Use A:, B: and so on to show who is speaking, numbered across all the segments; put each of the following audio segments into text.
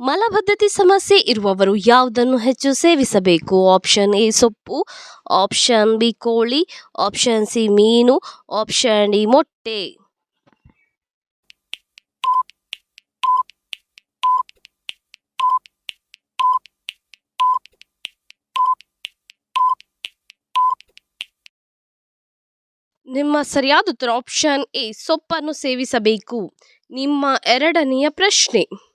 A: ಮಲಬದ್ಧತೆ ಸಮಸ್ಯೆ ಇರುವವರು ಯಾವುದನ್ನು ಹೆಚ್ಚು ಸೇವಿಸಬೇಕು? ಆಪ್ಷನ್ ಎ ಸೊಪ್ಪು ಆಪ್ಷನ್ ಬಿ ಕೋಳಿ ಆಪ್ಷನ್ ಸಿ ಮೀನು ಆಪ್ಷನ್ ಡಿ ಮೊಟ್ಟೆ. ನಿಮ್ಮ ಸರಿಯಾದ ಉತ್ತರ ಆಪ್ಷನ್ ಎ, ಸೊಪ್ಪನ್ನು ಸೇವಿಸಬೇಕು. ನಿಮ್ಮ ಎರಡನೆಯ ಪ್ರಶ್ನೆ.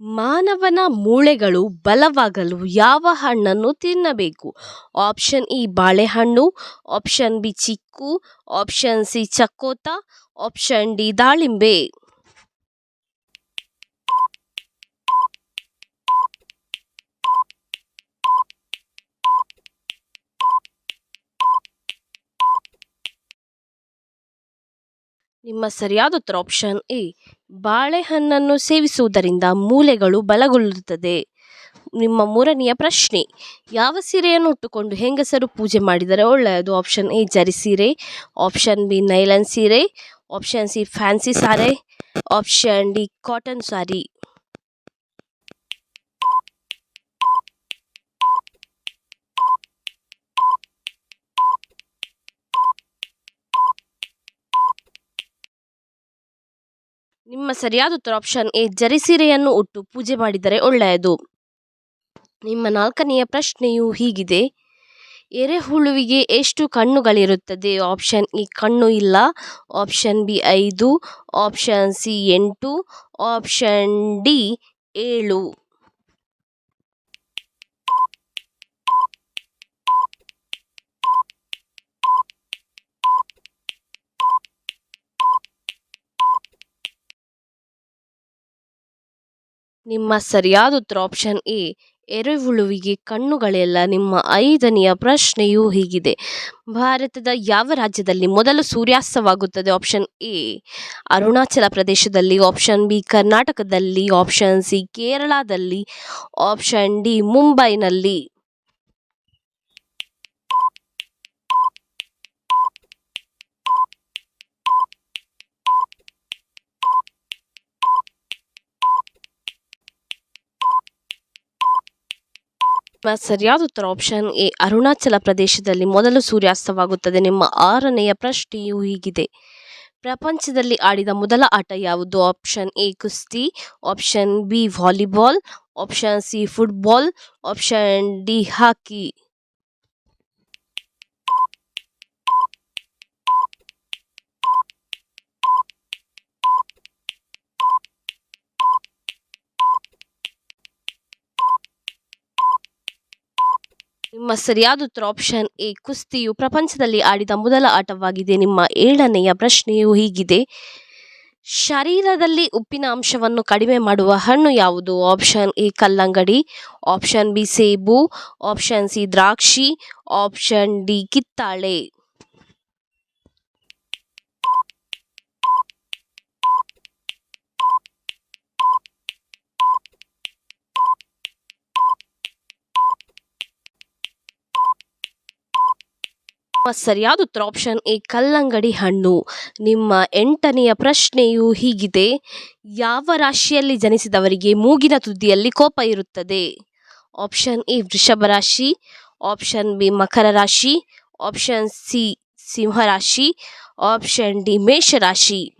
A: ಮಾನವನ ಮೂಳೆಗಳು ಬಲವಾಗಲು ಯಾವ ಹಣ್ಣನ್ನು ತಿನ್ನಬೇಕು? ಆಪ್ಷನ್ ಇ ಬಾಳೆಹಣ್ಣು, ಆಪ್ಷನ್ ಬಿ ಚಿಕ್ಕು, ಆಪ್ಷನ್ ಸಿ ಚಕ್ಕೋತ, ಆಪ್ಷನ್ ಡಿ ದಾಳಿಂಬೆ. ನಿಮ್ಮ ಸರಿಯಾದ ಉತ್ತರ ಆಪ್ಷನ್ ಎ, ಬಾಳೆಹಣ್ಣನ್ನು ಸೇವಿಸುವುದರಿಂದ ಮೂಳೆಗಳು ಬಲಗೊಳ್ಳುತ್ತದೆ. ನಿಮ್ಮ ಮೂರನೆಯ ಪ್ರಶ್ನೆ, ಯಾವ ಸೀರೆಯನ್ನು ಉಟ್ಟುಕೊಂಡು ಹೆಂಗಸರು ಪೂಜೆ ಮಾಡಿದರೆ ಒಳ್ಳೆಯದು? ಆಪ್ಷನ್ ಎ, ಜರಿ ಸೀರೆ ಆಪ್ಷನ್ ಬಿ, ನೈಲನ್ ಸೀರೆ option C fancy sari option D cotton sari. ನಿಮ್ಮ ಸರಿಯಾದ ಉತ್ತರ ಆಪ್ಷನ್ ಎ ಜರಿ ಸೀರೆಯನ್ನು ಉಟ್ಟು ಪೂಜೆ ಮಾಡಿದರೆ ಒಳ್ಳೆಯದು. ನಿಮ್ಮ ನಾಲ್ಕನೆಯ ಪ್ರಶ್ನೆಯು ಹೀಗಿದೆ. ಎರೆಹುಳುವಿಗೆ ಎಷ್ಟು ಕಣ್ಣುಗಳಿರುತ್ತದೆ? ಆಪ್ಷನ್ ಇ ಕಣ್ಣು ಇಲ್ಲ. ಆಪ್ಷನ್ ಬಿ, ಐದು. ಆಪ್ಷನ್ ಸಿ, ಎಂಟು. ಆಪ್ಷನ್ ಡಿ, ಏಳು. ನಿಮ್ಮ ಸರಿಯಾದ ಉತ್ತರ ಆಪ್ಷನ್ ಎ, ಎರೆಹುಳುವಿಗೆ ಕಣ್ಣುಗಳೆಲ್ಲ ನಿಮ್ಮ ಐದನೆಯ ಪ್ರಶ್ನೆಯು ಹೀಗಿದೆ. ಭಾರತದ ಯಾವ ರಾಜ್ಯದಲ್ಲಿ ಮೊದಲು ಸೂರ್ಯಾಸ್ತವಾಗುತ್ತದೆ? ಆಪ್ಷನ್ ಎ, ಅರುಣಾಚಲ ಪ್ರದೇಶದಲ್ಲಿ ಆಪ್ಷನ್ ಬಿ, ಕರ್ನಾಟಕದಲ್ಲಿ ಆಪ್ಷನ್ ಸಿ, ಕೇರಳದಲ್ಲಿ ಆಪ್ಷನ್ ಡಿ, ಮುಂಬೈನಲ್ಲಿ. ನಿಮ್ಮ ಸರಿಯಾದ ಉತ್ತರ. ಆಪ್ಷನ್ ಎ, ಅರುಣಾಚಲ ಪ್ರದೇಶದಲ್ಲಿ ಮೊದಲು ಸೂರ್ಯಾಸ್ತವಾಗುತ್ತದೆ. ನಿಮ್ಮ ಆರನೆಯ ಪ್ರಶ್ನೆಯು ಹೀಗಿದೆ. ಪ್ರಪಂಚದಲ್ಲಿ ಆಡಿದ ಮೊದಲ ಆಟ ಯಾವುದು? ಆಪ್ಷನ್ ಎ, ಕುಸ್ತಿ. Option B, volleyball. Option C football option D, hockey. ನಿಮ್ಮ ಸರಿಯಾದ ಉತ್ತರ ಆಪ್ಷನ್ ಎ, ಕುಸ್ತಿಯು ಪ್ರಪಂಚದಲ್ಲಿ ಆಡಿದ ಮೊದಲ ಆಟವಾಗಿದೆ. ನಿಮ್ಮ ಏಳನೆಯ ಪ್ರಶ್ನೆಯು ಹೀಗಿದೆ. ಶರೀರದಲ್ಲಿ ಉಪ್ಪಿನ ಅಂಶವನ್ನು ಕಡಿಮೆ ಮಾಡುವ ಹಣ್ಣು ಯಾವುದು? ಆಪ್ಷನ್ ಎ, ಕಲ್ಲಂಗಡಿ ಆಪ್ಷನ್ ಬಿ, ಸೇಬು ಆಪ್ಷನ್ ಸಿ, ದ್ರಾಕ್ಷಿ ಆಪ್ಷನ್ ಡಿ, ಕಿತ್ತಾಳೆ. ಸರಿಯಾದ ಉತ್ತರ ಆಪ್ಷನ್ ಎ ಕಲ್ಲಂಗಡಿ ಹಣ್ಣು. ನಿಮ್ಮ ಎಂಟನೆಯ ಪ್ರಶ್ನೆಯು ಹೀಗಿದೆ. ಯಾವ ರಾಶಿಯಲ್ಲಿ ಜನಿಸಿದವರಿಗೆ ಮೂಗಿನ ತುದಿಯಲ್ಲಿ ಕೋಪ ಇರುತ್ತದೆ? ಆಪ್ಷನ್ ಎ ವೃಷಭ ರಾಶಿ ಆಪ್ಷನ್ ಬಿ ಮಕರ ರಾಶಿ ಆಪ್ಷನ್ ಸಿ ಸಿಂಹ ರಾಶಿ ಆಪ್ಷನ್ ಡಿ ಮೇಷರಾಶಿ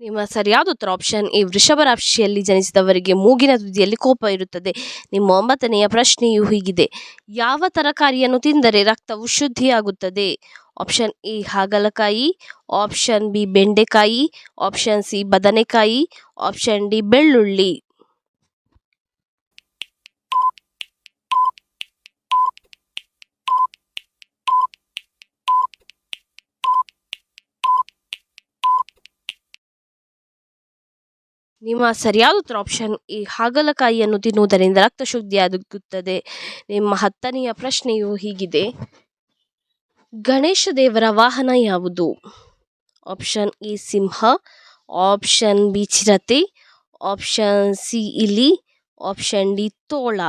A: ನಿಮ್ಮ ಸರಿಯಾದ ಉತ್ತರ ಆಪ್ಷನ್ ಈ ವೃಷಭ ರಾಶಿಯಲ್ಲಿ ಜನಿಸಿದವರಿಗೆ ಮೂಗಿನ ತುದಿಯಲ್ಲಿ ಕೋಪ ಇರುತ್ತದೆ. ನಿಮ್ಮ ಒಂಬತ್ತನೆಯ ಪ್ರಶ್ನೆಯು ಹೀಗಿದೆ. ಯಾವ ತರಕಾರಿಯನ್ನು ತಿಂದರೆ ರಕ್ತವು ಶುದ್ಧಿಯಾಗುತ್ತದೆ? ಆಪ್ಷನ್ ಎ ಹಾಗಲಕಾಯಿ ಆಪ್ಷನ್ ಬಿ ಬೆಂಡೆಕಾಯಿ ಆಪ್ಷನ್ ಸಿ ಬದನೆಕಾಯಿ ಆಪ್ಷನ್ ಡಿ ಬೆಳ್ಳುಳ್ಳಿ. ನಿಮ್ಮ ಸರಿಯಾದ ಉತ್ತರ ಆಪ್ಷನ್ ಈ ಹಾಗಲಕಾಯಿಯನ್ನು ತಿನ್ನುವುದರಿಂದ ರಕ್ತ ಶುದ್ಧಿಯಾಗುತ್ತದೆ ನಿಮ್ಮ ಹತ್ತನೆಯ ಪ್ರಶ್ನೆಯು ಹೀಗಿದೆ. ಗಣೇಶ ದೇವರ ವಾಹನ ಯಾವುದು? ಆಪ್ಷನ್ ಎ ಸಿಂಹ ಆಪ್ಷನ್ ಬಿ ಚಿರತೆ ಆಪ್ಷನ್ ಸಿ ಇಲಿ ಆಪ್ಷನ್ ಡಿ ತೋಳ.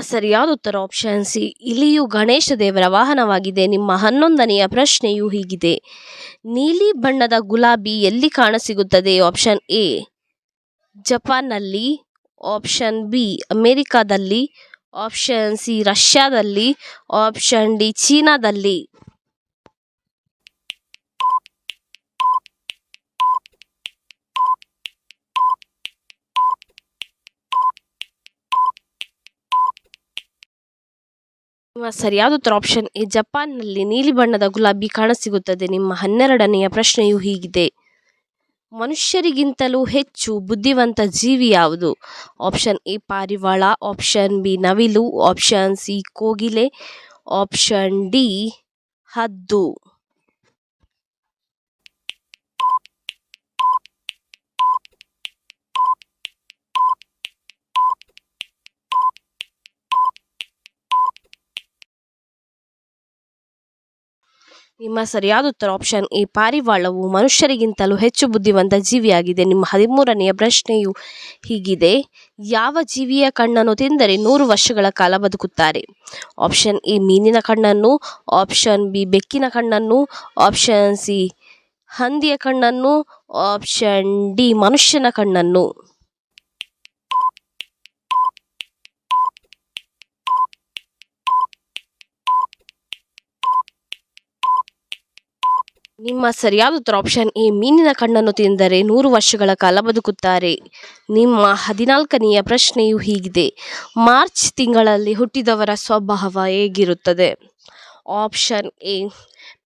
A: ಸರಿಯಾದ ಉತ್ತರ ಆಪ್ಷನ್ ಸಿ ಇಲಿಯು ಗಣೇಶ ದೇವರ ವಾಹನವಾಗಿದೆ. ನಿಮ್ಮ ಹನ್ನೊಂದನೆಯ ಪ್ರಶ್ನೆಯು ಹೀಗಿದೆ. ನೀಲಿ ಬಣ್ಣದ ಗುಲಾಬಿ ಎಲ್ಲಿ ಕಾಣಸಿಗುತ್ತದೆ? ಆಪ್ಷನ್ ಎ ಜಪಾನ್ನಲ್ಲಿ. ಆಪ್ಷನ್ ಬಿ ಅಮೇರಿಕಾದಲ್ಲಿ. ಆಪ್ಷನ್ ಸಿ ರಷ್ಯಾದಲ್ಲಿ. ಆಪ್ಷನ್ ಡಿ ಚೀನಾದಲ್ಲಿ. ಸರಿಯಾದ ಉತ್ತರ ಆಪ್ಷನ್ ಎ ಜಪಾನ್ನಲ್ಲಿ ನೀಲಿ ಬಣ್ಣದ ಗುಲಾಬಿ ಕಾಣಸಿಗುತ್ತದೆ. ನಿಮ್ಮ ಹನ್ನೆರಡನೆಯ ಪ್ರಶ್ನೆಯು ಹೀಗಿದೆ. ಮನುಷ್ಯರಿಗಿಂತಲೂ ಹೆಚ್ಚು ಬುದ್ಧಿವಂತ ಜೀವಿ ಯಾವುದು? ಆಪ್ಷನ್ ಎ ಪಾರಿವಾಳ. ಆಪ್ಷನ್ ಬಿ ನವಿಲು. ಆಪ್ಷನ್ ಸಿ ಕೋಗಿಲೆ. ಆಪ್ಷನ್ ಡಿ ಹದ್ದು. ನಿಮ್ಮ ಸರಿಯಾದ ಉತ್ತರ ಆಪ್ಷನ್ ಎ, ಪಾರಿವಾಳವು ಮನುಷ್ಯರಿಗಿಂತಲೂ ಹೆಚ್ಚು ಬುದ್ಧಿವಂತ ಜೀವಿಯಾಗಿದೆ. ನಿಮ್ಮ ಹದಿಮೂರನೆಯ ಪ್ರಶ್ನೆಯು ಹೀಗಿದೆ. ಯಾವ ಜೀವಿಯ ಕಣ್ಣನ್ನು ತಿಂದರೆ ನೂರು ವರ್ಷಗಳ ಕಾಲ ಬದುಕುತ್ತಾರೆ? ಆಪ್ಷನ್ ಎ, ಮೀನಿನ ಕಣ್ಣನ್ನು ಆಪ್ಷನ್ ಬಿ, ಬೆಕ್ಕಿನ ಕಣ್ಣನ್ನು ಆಪ್ಷನ್ ಸಿ, ಹಂದಿಯ ಕಣ್ಣನ್ನು ಆಪ್ಷನ್ ಡಿ, ಮನುಷ್ಯನ ಕಣ್ಣನ್ನು. ನಿಮ್ಮ ಸರಿಯಾದ ಉತ್ತರ ಆಪ್ಷನ್ ಎ, ಮೀನಿನ ಕಣ್ಣನ್ನು ತಿಂದರೆ ನೂರು ವರ್ಷಗಳ ಕಾಲ ಬದುಕುತ್ತಾರೆ. ನಿಮ್ಮ ಹದಿನಾಲ್ಕನೆಯ ಪ್ರಶ್ನೆಯು ಹೀಗಿದೆ. ಮಾರ್ಚ್ ತಿಂಗಳಲ್ಲಿ ಹುಟ್ಟಿದವರ ಸ್ವಭಾವ ಹೇಗಿರುತ್ತದೆ? ಆಪ್ಷನ್ ಎ,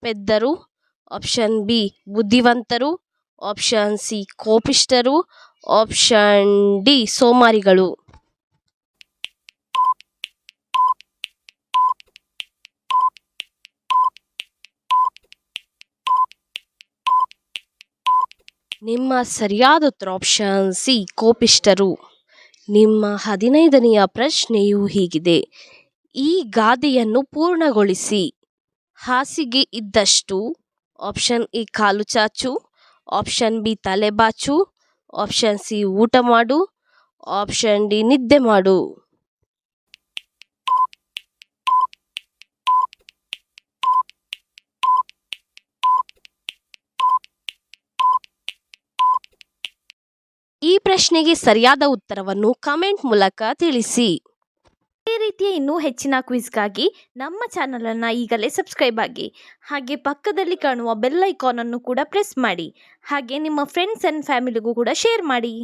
A: ಪೆದ್ದರು. ಆಪ್ಷನ್ ಬಿ, ಬುದ್ಧಿವಂತರು. ಆಪ್ಷನ್ ಸಿ ಕೋಪಿಷ್ಟರು ಆಪ್ಷನ್ ಡಿ, ಸೋಮಾರಿಗಳು. ನಿಮ್ಮ ಸರಿಯಾದ ಉತ್ತರ ಆಪ್ಷನ್ ಸಿ ಕೋಪಿಷ್ಟರು ನಿಮ್ಮ ಹದಿನೈದನೆಯ ಪ್ರಶ್ನೆಯು ಹೀಗಿದೆ. ಈ ಗಾದೆಯನ್ನು ಪೂರ್ಣಗೊಳಿಸಿ. ಹಾಸಿಗೆ ಇದ್ದಷ್ಟು. ಆಪ್ಷನ್ ಎ ಕಾಲು ಚಾಚು. ಆಪ್ಷನ್ ಬಿ ತಲೆಬಾಚು ಆಪ್ಷನ್ ಸಿ ಊಟ ಮಾಡು. ಆಪ್ಷನ್ ಡಿ ನಿದ್ದೆ ಮಾಡು. ಈ ಪ್ರಶ್ನೆಗೆ ಸರಿಯಾದ ಉತ್ತರವನ್ನು ಕಮೆಂಟ್ ಮೂಲಕ ತಿಳಿಸಿ.
B: ಇದೇ ರೀತಿಯ ಇನ್ನೂ ಹೆಚ್ಚಿನ ಕ್ವಿಜ್ಗಾಗಿ ನಮ್ಮ ಚಾನಲನ್ನು ಈಗಲೇ ಸಬ್ಸ್ಕ್ರೈಬ್ ಆಗಿ, ಹಾಗೆ ಪಕ್ಕದಲ್ಲಿ ಕಾಣುವ ಬೆಲ್ ಐಕಾನನ್ನು ಕೂಡ ಪ್ರೆಸ್ ಮಾಡಿ, ಹಾಗೆ ನಿಮ್ಮ ಫ್ರೆಂಡ್ಸ್ ಆ್ಯಂಡ್ ಫ್ಯಾಮಿಲಿಗೂ ಕೂಡ ಶೇರ್ ಮಾಡಿ.